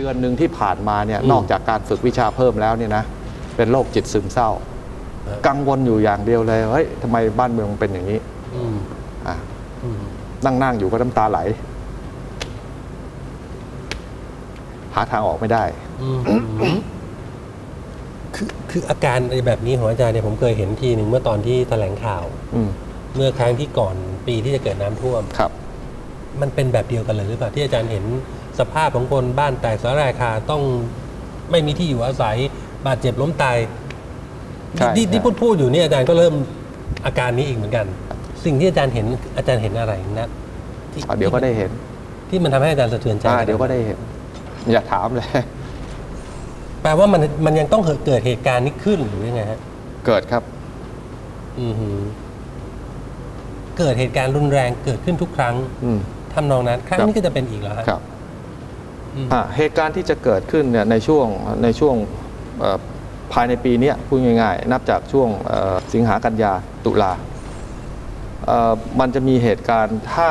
เดือนหนึ่งที่ผ่านมาเนี่ยอืมนอกจากการฝึกวิชาเพิ่มแล้วเนี่ยนะเป็นโรคจิตซึมเศร้าเออกังวลอยู่อย่างเดียวเลยเฮ้ยทำไมบ้านเมืองเป็นอย่างนี้อืมอะอืมนั่งนั่งอยู่ก็น้ำตาไหล หาทางออกไม่ได้อืมอืมคือคืออาการไอ้แบบนี้ของอาจารย์เนี่ยผมเคยเห็นทีหนึ่งเมื่อตอนที่แถลงข่าวอืมเมื่อครั้งที่ก่อนปีที่จะเกิดน้ำท่วมครับ มันเป็นแบบเดียวกันเลยหรือเปล่าที่อาจารย์เห็น สภาพของคนบ้านแตกสลายคาต้องไม่มีที่อยู่อาศัยบาดเจ็บล้มตายใช่ที่ที่ใช่พูดพูดอยู่เนี่ยอาจารย์ก็เริ่มอาการนี้อีกเหมือนกัน สิ่งที่อาจารย์เห็นอาจารย์เห็นอะไรนะที่อะเดี๋ยวก็ได้เห็น ที่มันทำให้อาจารย์สะเทือนใจอ่าเดี๋ยวก็ได้เห็น อย่าถามเลยแปลว่ามันมันยังต้องเกิดเหตุการณ์นี้ขึ้นหรือยังไงฮะเกิดครับ อือหือเกิดเหตุการณ์รุนแรงเกิดขึ้นทุกครั้งอืมทำนองนั้น ครั้งครับนี้ก็จะเป็นอีกแล้วฮะครับอืมอะ เหตุการณ์ที่จะเกิดขึ้นเนี่ยในช่วงในช่วงเอ่อภายในปีเนี้ยพูดง่ายๆ นับจากช่วงเอ่อสิงหากันยาตุลาเอ่อมันจะมีเหตุการณ์ถ้า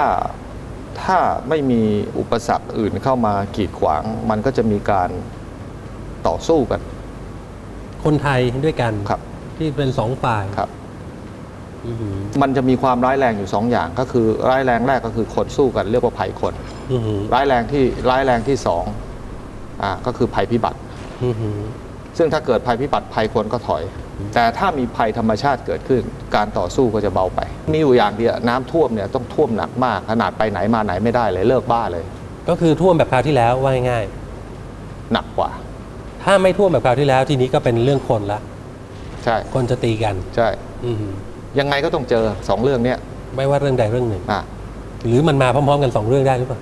ถ้าไม่มีอุปสรรคอื่นเข้ามากีดขวาง มันก็จะมีการต่อสู้กัน คนไทยด้วยกันครับ ที่เป็นสองฝ่ายครับอือหือ มันจะมีความร้ายแรงอยู่สองอย่าง ก็คือร้ายแรงแรกก็คือคนสู้กันเรียกว่าภัยคนอือหือร้ายแรงที่ร้ายแรงที่สองอ่าก็คือภัยพิบัติอือหือซึ่งถ้าเกิดภัยพิบัติภัยคนก็ถอย แต่ถ้ามีภัยธรรมชาติเกิดขึ้น การต่อสู้ก็จะเบาไป มีอยู่อย่างเดียวน้ำท่วมเนี่ยต้องท่วมหนักมากขนาดไปไหนมาไหนไม่ได้เลยเลิกบ้าเลย ก็คือท่วมแบบคราวที่แล้วว่าง่ายหนักกว่าๆถ้าไม่ท่วมแบบคราวที่แล้วทีนี้ก็เป็นเรื่องคนละใช่คนจะตีกันใช่ อือหือ ยังไงก็ต้องเจอสองเรื่องเนี้ยไม่ว่าเรื่องใดเรื่องหนึ่ง อะ หรือมันมาพร้อมๆกันสองเรื่องได้หรือเปล่า